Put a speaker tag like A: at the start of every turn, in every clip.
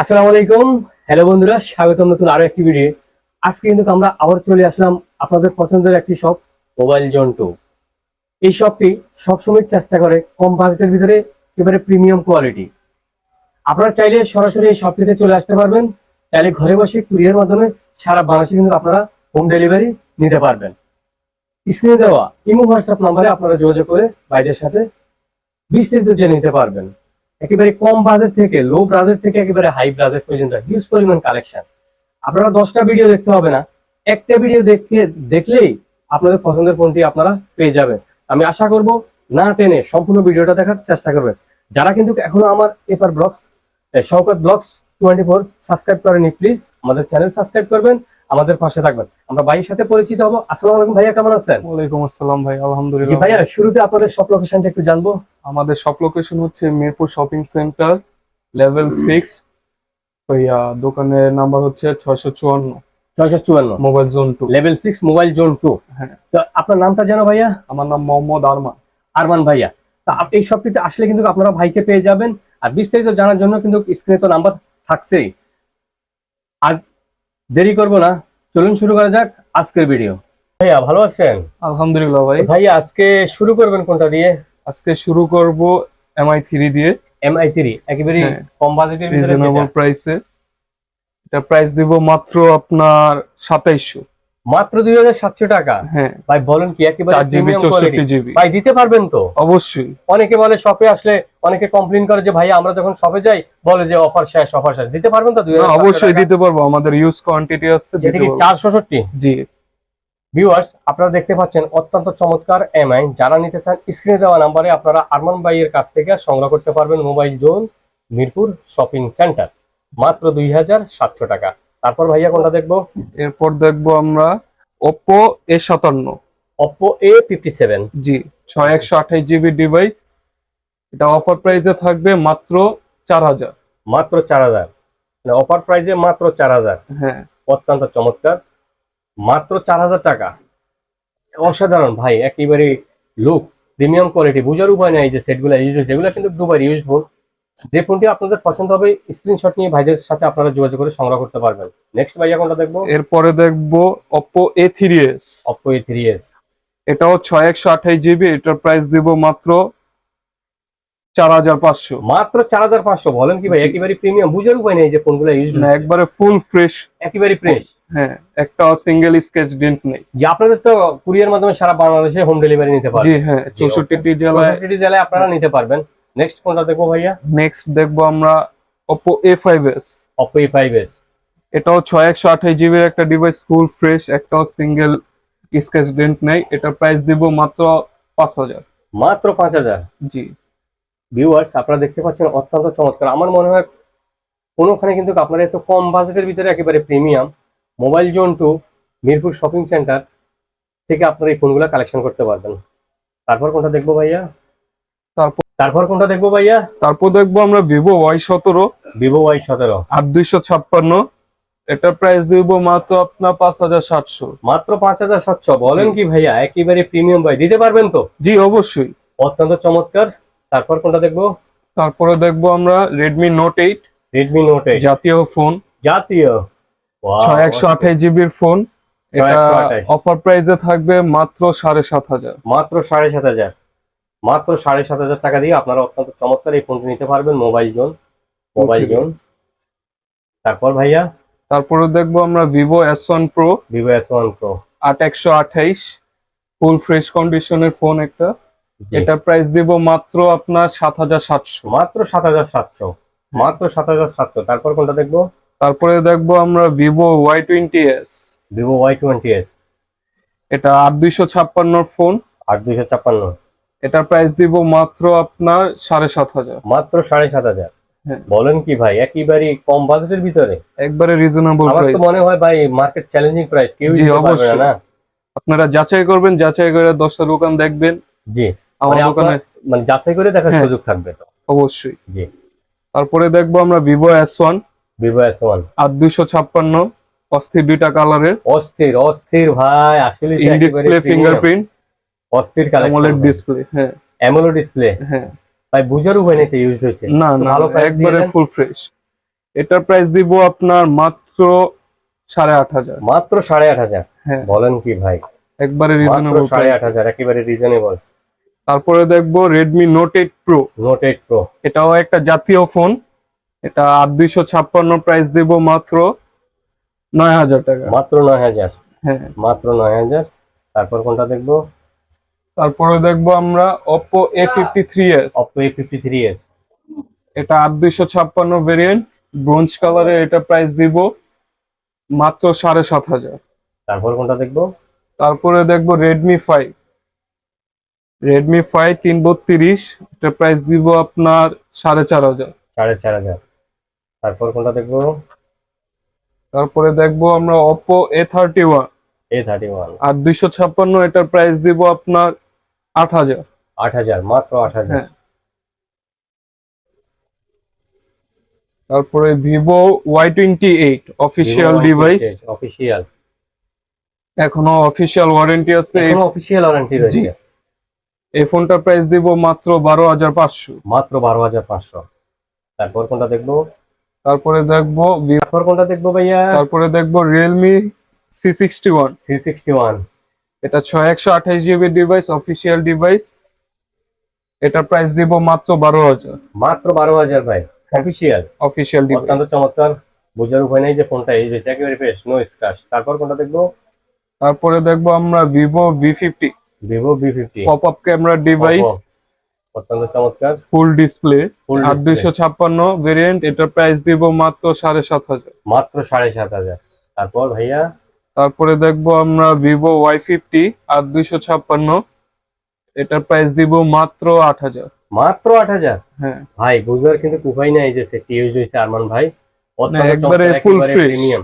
A: আসসালামু আলাইকুম। হ্যালো বন্ধুরা, স্বাগতম নতুন আরও একটি ভিডিও আজকে কিন্তু আমরা আবার চলে আসলাম আপনাদের পছন্দের একটি শপ মোবাইল জোন টু এই শপটি সবসময় চেষ্টা করে কম বাজেটের ভিতরে, এবারে প্রিমিয়াম কোয়ালিটি আপনারা চাইলে সরাসরি এই শপটিতে চলে আসতে পারবেন। চাইলে ঘরে বসে কুরিয়ার মাধ্যমে সারা বাংলাদেশে কিন্তু আপনারা হোম ডেলিভারি নিতে পারবেন। স্ক্রিনে দেওয়া, ইমো হোয়াটসঅ্যাপ নাম্বারে আপনারা যোগাযোগ করে বাইরের সাথে বিস্তারিত জেনে নিতে পারবেন। একেবারে কম বাজেট থেকে লো বাজেট থেকে একেবারে হাই বাজেট পর্যন্ত হিউজ পরিমাণ কালেকশন আপনারা দশটা ভিডিও দেখতে হবে না। একটা ভিডিও দেখে, দেখলেই আপনাদের পছন্দের ফোনটি আপনারা পেয়ে যাবেন। আমি আশা করব না টেনে সম্পূর্ণ ভিডিওটা দেখার চেষ্টা করবেন। যারা কিন্তু এখনও আমার এপার blogs Shaukat blogs twenty four subscribe করেনি প্লিজ আমাদের চ্যানেল সাবস্ক্রাইব করবেন। আমাদের পাশে থাকবেন। আমরা ভাইয়ের সাথে পরিচিত হব। আসসালামু আলাইকুম ভাইয়া কেমন আছেন?
B: ওয়ালাইকুম আসসালাম ভাই আলহামদুলিল্লাহ
A: ভাইয়া শুরুতে আপনাদের সব লোকেশনটা একটু জানব।
B: আমাদের শপ লোকেশন হচ্ছে Mirpur shopping centre level six ভাইয়া দোকানের নাম্বার হচ্ছে ছয়শো চুয়ান্ন।
A: ছয়শো চুয়ান্ন।
B: Mobile zone two
A: level six mobile zone two
B: হ্যাঁ।
A: তো আপনার নামটা জানো ভাইয়া?
B: আমার নাম মোহাম্মদ আরমান।
A: আরমান ভাইয়া। তা আপনি এই শপটিতে আসলে কিন্তু আপনারা ভাইকে পেয়ে যাবেন। আর বিস্তারিত জানার জন্য কিন্তু স্ক্রিনে তো নাম্বার থাকছেই। আজ দেরি করব না। চলুন শুরু করা যাক আজকের ভিডিও ভাইয়া ভালো আছেন?
B: আলহামদুলিল্লাহ ভাই।
A: ভাইয়া আজকে শুরু করবেন কোনটা দিয়ে?
B: আজকে শুরু করব এমআই থ্রি দিয়ে।
A: এমআই থ্রি একেবারে
B: হ্যাঁ।
A: কম বাজেটের ভিতরে
B: রিজনেবল প্রাইসে এটা প্রাইস দিব মাত্র আপনার সাতাইশশো।
A: মাত্র দুই হাজার সাতশো টাকা।
B: হ্যাঁ।
A: ভাই বলেন কি একেবারে ভাই দিতে পারবেন তো?
B: অবশ্যই।
A: অনেকে বলে শপে আসলে অনেকে কমপ্লেন করে যে ভাই আমরা যখন শপে যাই বলে যে অফার শেষ অফার শেষ। দিতে পারবেন তো
B: অবশ্যই দিতে পারব। আমাদের ইউজ কোয়ান্টিটি দিতে
A: চারশোষট্টি?
B: জি।
A: ভিউয়ার্স আপনারা দেখতে পাচ্ছেন অত্যন্ত চমৎকার এমআই যারা নিতে চান স্ক্রিনে দেওয়া নাম্বারে আপনারা আরমান ভাইয়ের কাছ থেকে সংগ্রহ করতে পারবেন mobile zone Mirpur shopping centre মাত্র দুই হাজার সাতশো টাকা। তারপর ভাইয়া কোনটা দেখব?
B: এরপর দেখব আমরা ওপো এ সাতান্ন।
A: Oppo A fifty seven
B: G ছয় একশো আঠাশ জিবি ডিভাইস এটা অফার প্রাইসে থাকবে মাত্র চার হাজার।
A: মাত্র চার হাজার। মানে অফার প্রাইসে মাত্র চার হাজার।
B: হ্যাঁ।
A: অত্যন্ত চমৎকার। মাত্র চার হাজার টাকা। অসাধারণ ভাই একেবারে লুক প্রিমিয়াম কোয়ালিটি বোঝার উপায় নেই যে সেটগুলো ইউজ হয়েছে। এগুলো কিন্তু দুবার ইউজফুল যে ফোনটি আপনাদের পছন্দ হবে স্ক্রিনশট নিয়ে ভাইদের সাথে আপনারা যোগাযোগ করে সংগ্রহ করতে পারবেন। নেক্সট ভাইয়া কোনটা দেখব?
B: এরপরে দেখব Oppo A three S
A: Oppo A three S
B: এটাও ছয় একশো আঠাশ জিবি এটার প্রাইস দিব মাত্র চার হাজার পাঁচশো।
A: মাত্র চার হাজার পাঁচশো বলেন কি ভাই। একেবারে প্রিমিয়াম বুঝার উপায় নেই যে ফোনগুলো ইউজ
B: না একবারে ফুল ফ্রেশ
A: একেবারে ফ্রেশ
B: হ্যাঁ একটাও সিঙ্গেল স্কেচ ডেন্ট নেই।
A: যে আপনাদের তো কুরিয়ার মাধ্যমে সারা বাংলাদেশে হোম ডেলিভারি নিতে
B: জি হ্যাঁ
A: জি,
B: চৌষট্টি জেলায়
A: জেলায় আপনারা নিতে পারবেন। নেক্সট কোনটা দেখব ভাইয়া?
B: নেক্সট দেখব আমরা
A: অপো এ ফাইভ এস
B: এটাও ছয় একশো আঠাশ জিবির একটা ডিভাইস ফুল ফ্রেশ একটাও সিঙ্গেল স্কেচ ডেন্ট নেই। এটার প্রাইস দিব মাত্র পাঁচ হাজার।
A: মাত্র পাঁচ হাজার?
B: জি।
A: ভিউয়ার্স আপনারা দেখতে পাচ্ছেন অত্যন্ত চমৎকার। আমার মনে হয় কোনোখানে কিন্তু আপনারা এত কম বাজেটের ভিতরে একেবারে premium mobile zone two Mirpur shopping centre থেকে আপনারা এই ফোনগুলো কালেকশন করতে পারবেন। তারপর কোনটা দেখব ভাইয়া?
B: তারপর
A: তারপর কোনটা দেখব ভাইয়া?
B: তারপর দেখব আমরা ভিভো ওয়াই সতেরো।
A: ভিভো ওয়াই সতেরো।
B: আর দুইশো ছাপ্পান্ন। এটার প্রাইস দিব মাত্র আপনার পাঁচ হাজার সাতশো।
A: মাত্র পাঁচ হাজার সাতশো। বলেন কি ভাইয়া একেবারে প্রিমিয়াম ভাই। দিতে পারবেন তো?
B: জি অবশ্যই।
A: অত্যন্ত চমৎকার। তারপর কোনটা দেখব?
B: তারপরে দেখব আমরা Redmi Note eight
A: Redmi Note eight
B: জাতীয় ফোন।
A: জাতীয়?
B: ছয় একশো আঠাশ জিবির ফোন। এটা
A: 628
B: অফার প্রাইসে থাকবে মাত্র সাড়ে সাত হাজার।
A: মাত্র সাড়ে সাত হাজার। মাত্র সাড়ে সাত হাজার টাকা দিয়ে আপনারা অত্যন্ত চমৎকার এই ফোনটি নিতে পারবেন মোবাইল জোন মোবাইল জোন তারপর ভাইয়া?
B: তারপরে দেখব আমরা Vivo S one pro
A: Vivo S one pro
B: আট একশো আঠাইশ। ফুল ফ্রেশ কন্ডিশনের ফোন একটা। এটার প্রাইস দিব মাত্র আপনার সাত হাজার সাতশো।
A: মাত্র সাত হাজার সাতশো। মাত্র সাত হাজার সাতশো। তারপর কোনটা দেখব?
B: তারপরে দেখব আমরা Vivo Y twenty S
A: Vivo Y twenty S
B: এটা আট দুইশো ছাপ্পান্নর ফোন।
A: আট দুইশো ছাপ্পান্ন।
B: এটার প্রাইস দিব মাত্র আপনার সাড়ে সাত হাজার।
A: মাত্র সাড়ে সাত হাজার।
B: হ্যাঁ।
A: বলেন কি ভাই একেবারে কম বাজেটের ভিতরে?
B: একবারে রিজনেবল
A: আমার
B: প্রাইস
A: তো মনে হয় ভাই মার্কেট চ্যালেঞ্জিং প্রাইস কেউ
B: জি,
A: দিতে পারবে না
B: অবশ্যই।
A: না?
B: আপনারা যাচাই করবেন যাচাই করে দশটা দোকান দেখবেন।
A: জি।
B: আমার
A: মানে
B: দোকানে
A: মানে যাচাই করে দেখার
B: হ্যাঁ।
A: সুযোগ থাকবে তো?
B: অবশ্যই।
A: জি।
B: তারপরে দেখব আমরা Vivo S one
A: Vivo S one
B: আট দুইশো ছাপ্পান্ন। অস্থির দুইটা কালারের
A: অস্থির অস্থির ভাই আসলে
B: ফিঙ্গারপ্রিন্ট
A: অস্থির
B: অ্যামোলেড ডিসপ্লে হ্যাঁ।
A: অ্যামোলেড ডিসপ্লে
B: হ্যাঁ।
A: ভাই বুঝার উপায় নেই ইউজ হয়েছে।
B: না না
A: ভালো
B: একবারে ফুল ফ্রেশ এটার প্রাইস দিব আপনার মাত্র সাড়ে আট হাজার।
A: মাত্র সাড়ে আট হাজার?
B: হ্যাঁ।
A: বলেন কি ভাই?
B: একবারে রিজনেবল
A: সাড়ে আট হাজার একেবারে রিজনেবল
B: তারপরে দেখব Redmi Note eight pro
A: Note eight pro
B: এটাও একটা জাতীয় ফোন এটা আট দুইশো ছাপ্পান্ন প্রাইস দিব মাত্র নয় হাজার টাকা।
A: মাত্র নয় হাজার।
B: হ্যাঁ।
A: মাত্র নয় হাজার। তারপর কোনটা দেখব?
B: তারপরে দেখব আমরা Oppo A fifty three S
A: Oppo A fifty three S
B: এটা আট দুইশো ছাপ্পান্ন ভেরিয়েন্ট ব্রোঞ্জ কালারের এটা প্রাইস দিব মাত্র সাড়ে সাত হাজার।
A: তারপর কোনটা দেখব?
B: তারপরে দেখব ফাইভ রেডমি ফাইভ তিন বত্রিশ এটা প্রাইস দিব আপনার সাড়ে চার হাজার।
A: সাড়ে চার হাজার। তারপর কোনটা দেখব?
B: তারপরে দেখব আমরা Oppo A thirty one
A: A thirty one
B: আর দুইশো ছাপ্পান্ন এটার প্রাইস দিব আপনার আট হাজার।
A: আট হাজার মাত্র আট হাজার।
B: হ্যাঁ। তারপরে Vivo Y twenty eight official device
A: official
B: এখনও অফিসিয়াল ওয়ারেন্টি আছে।
A: এখনও অফিসিয়াল ওয়ারেন্টি রয়েছে।
B: এই ফোনটার প্রাইস দিব মাত্র বারো হাজার পাঁচশো।
A: মাত্র বারো হাজার পাঁচশো। তারপর কোনটা দেখব?
B: তারপরে দেখব
A: তারপর কোনটা দেখব ভাইয়া?
B: তারপরে দেখব Realme C sixty one
A: C sixty one
B: এটা ছয় একশো আঠাশ জিবি ডিভাইস অফিসিয়াল ডিভাইস এটার প্রাইস দিব মাত্র বারো হাজার।
A: মাত্র বারো হাজার ভাই অফিসিয়াল
B: অফিসিয়াল
A: অত্যন্ত
B: ডিভাইস
A: চমৎকার। বোঝার উপায় নেই যে ফোনটা এই রয়েছে একেবারে ফ্রেশ নো স্ক্র্যাচ তারপর কোনটা দেখব?
B: তারপরে দেখব আমরা Vivo V fifty
A: Vivo V fifty
B: pop up camera device
A: অত্যন্ত চমৎকার।
B: ফুল ডিসপ্লে আর দুইশো ছাপ্পান্ন ভেরিয়েন্ট এটার প্রাইস দিব মাত্র সাড়ে সাত হাজার।
A: মাত্র সাড়ে সাত হাজার। তারপর ভাইয়া?
B: তারপরে দেখব আমরা ভিভো ওয়াই ফিফটি আর দুইশো ছাপ্পান্ন। এটার প্রাইস দিব মাত্র আট হাজার।
A: মাত্র আট হাজার?
B: হ্যাঁ।
A: ভাই বুঝবার কিন্তু উপায় নাই যে সেটি ইউজ হয়েছে আরমান ভাই।
B: একবারে fresh।
A: প্রিমিয়াম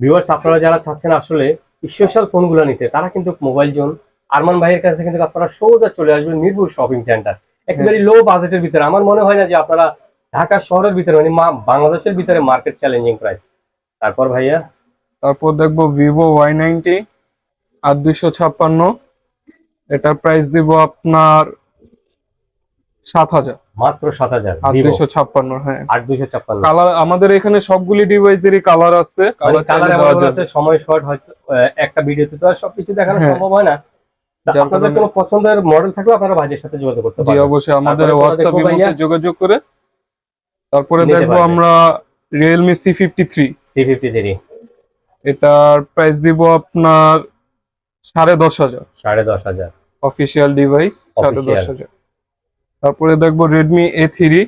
A: ভিউয়ার্স আপনারা যারা চাচ্ছেন আসলে স্পেশাল ফোনগুলো নিতে তারা কিন্তু মোবাইল জোন আরমান ভাইয়ের কাছে কিন্তু আপনারা সোজা চলে আসবেন মিরপুর শপিং সেন্টার একেবারে লো বাজেটের ভিতরে। আমার মনে হয় না যে আপনারা ঢাকা শহরের ভিতরে মানে বাংলাদেশের ভিতরে মার্কেট চ্যালেঞ্জিং প্রাইস তারপর ভাইয়া?
B: তারপর দেখব ভিভো ওয়াই নাইনটি আর দুইশো ছাপ্পান্ন। এটার প্রাইস দিব আপনার সাত হাজার।
A: মাত্র সাত হাজার
B: আর দুইশো ছাপ্পান্ন হ্যাঁ।
A: আট দুইশো ছাপ্পান্ন।
B: কালার আমাদের এখানে সবগুলি ডিভাইসেরই কালার আছে। কালার যাবে
A: আছে সময় শর্ট হয়তো একটা ভিডিওতে তো আর সবকিছু দেখানো
B: হ্যাঁ।
A: সম্ভব হয় না। আপনাদের কোনো পছন্দের মডেল থাকলে আপনারা ভাইয়ের সাথে যোগাযোগ করতে
B: জি
A: পারেন
B: অবশ্যই। আমাদের হোয়াটসঅ্যাপ যোগাযোগ করে। তারপরে দেখব আমরা Realme C fifty three
A: C fifty three
B: এটার প্রাইস দিব আপনার সাড়ে দশ হাজার।
A: সাড়ে দশ হাজার।
B: অফিসিয়াল ডিভাইস সাড়ে দশ হাজার। তারপরে দেখব রেডমি এ থ্রি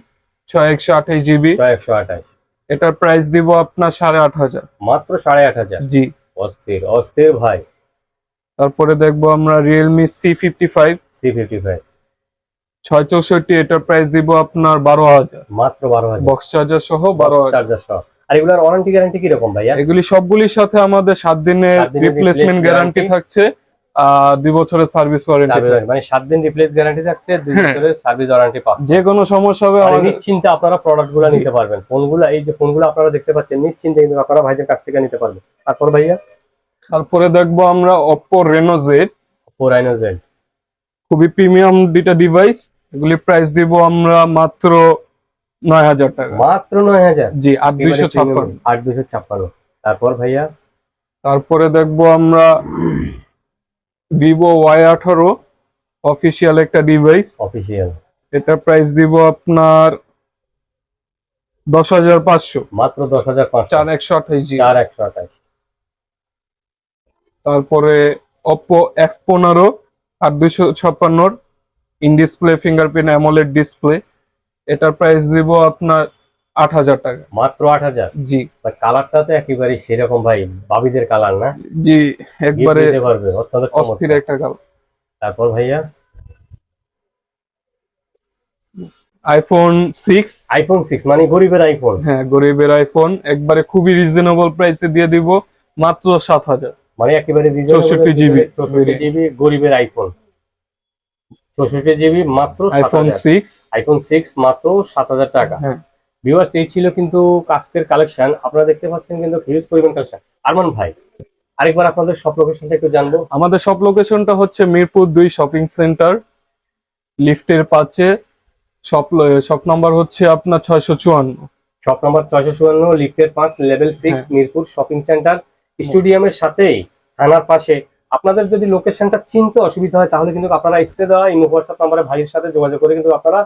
B: ছয় একশো আঠাশ জিবি
A: একশো আঠাশ।
B: এটার প্রাইস দিব আপনার সাড়ে আট হাজার।
A: মাত্র সাড়ে আট হাজার?
B: জি।
A: অস্থির অস্থির ভাই।
B: তারপরে দেখব আমরা Realme C fifty five
A: C fifty five
B: ছয় চৌষট্টি এটার প্রাইস দিব আপনার বারো হাজার।
A: মাত্র বারো হাজার।
B: বক্স চার্জার সহ বারো হাজার।
A: চার্জার সহ। আর এগুলোর ওয়ারেন্টি গ্যারান্টি কীরকম ভাইয়া?
B: এগুলি সবগুলির সাথে আমাদের সাত দিনের রিপ্লেসমেন্ট গ্যারান্টি। থাকছে আর দুই বছরের সার্ভিস ওয়ারেন্টি
A: মানে সাত দিন রিপ্লেস গ্যারান্টি থাকছে দুই
B: হ্যাঁ।
A: বছরের সার্ভিস ওয়ারেন্টি পাবেন
B: যে কোনো সমস্যা হবে আমাদের
A: নিশ্চিন্তে আপনারা প্রোডাক্টগুলো নিতে পারবেন। ফোনগুলো এই যে ফোনগুলো আপনারা দেখতে পাচ্ছেন নিশ্চিন্তে কিন্তু আপনারা ভাইদের কাছ থেকে নিতে পারবেন। তারপর ভাইয়া?
B: তারপরে দেখব আমরা Oppo Reno Z
A: ফোর আইনো জেড
B: খুবই প্রিমিয়াম দুইটা ডিভাইস এগুলি প্রাইস দিব আমরা মাত্র নয় হাজার টাকা।
A: মাত্র নয় হাজার?
B: জি আর দুইশো ছাপ্পান্ন।
A: আট দুইশো ছাপ্পান্ন। তারপর ভাইয়া?
B: তারপরে দেখব আমরা ভিভো ওয়াই আঠারো অফিসিয়াল একটা ডিভাইস
A: অফিসিয়াল
B: এটা প্রাইস দিব আপনার দশ হাজার পাঁচশো।
A: মাত্র দশ হাজার পাঁচশো।
B: চার একশো আঠাশ জি।
A: চার একশো আঠাশ।
B: তারপরে Oppo এক পনেরো আর দুইশো ছাপ্পান্নর। In display fingerprint AMOLED display এটার প্রাইস দিব আপনার আট হাজার টাকা।
A: মাত্র আট হাজার?
B: জি।
A: কালারটা তো একেবারে সেরকম ভাই বাবিদের কালার না?
B: জি একবারে
A: পারবে
B: অস্থির একটা কাল
A: তারপর ভাইয়া?
B: আইফোন সিক্স
A: আইফোন সিক্স মানে গরিবের আইফোন
B: হ্যাঁ গরিবের আইফোন একবারে খুবই রিজনেবল প্রাইসে দিয়ে দিব মাত্র সাত হাজার।
A: মানে একেবারে
B: 64 GB
A: চৌষট্টি জিবি গরিবের আইফোন চৌষট্টি জিবি মাত্র
B: আইফোন সিক্স
A: আইফোন সিক্স মাত্র সাত হাজার টাকা।
B: হ্যাঁ।
A: ভিউয়ার্স এই ছিল কিন্তু কাস্কের কালেকশন আপনারা দেখতে পাচ্ছেন কিন্তু হিউজ পরিমাণ কালেকশন আরমান ভাই আরেকবার আপনাদের সব লোকেশনটা একটু জানব।
B: আমাদের সব লোকেশনটা হচ্ছে মিরপুর দুই শপিং সেন্টার লিফটের পাশে। শপ শপ নাম্বার হচ্ছে আপনার ছয়শো চুয়ান্ন।
A: শপ নাম্বার ছয়শো চুয়ান্ন লিফটের পাঁচ level six Mirpur shopping centre স্টেডিয়ামের সাথেই থানার পাশে। আপনাদের যদি লোকেশনটা চিনতে অসুবিধা হয়, তাহলে কিন্তু আপনারা স্ক্রিনে দেওয়া ইমো হোয়াটসঅ্যাপ নাম্বারে ভাইয়ের সাথে যোগাযোগ করে কিন্তু আপনারা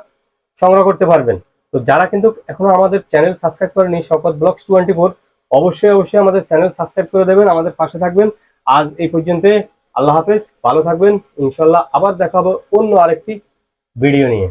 A: সংগ্রহ করতে পারবেন। তো যারা কিন্তু এখনও আমাদের চ্যানেল সাবস্ক্রাইব করেনি শপথ ব্লগস টোয়েন্টি ফোর, অবশ্যই অবশ্যই আমাদের চ্যানেল সাবস্ক্রাইব করে দেবেন, আমাদের পাশে থাকবেন। আজ এই পর্যন্ত আল্লাহ হাফেজ, ভালো থাকবেন ইনশাল্লাহ আবার দেখা অন্য আরেকটি ভিডিও নিয়ে।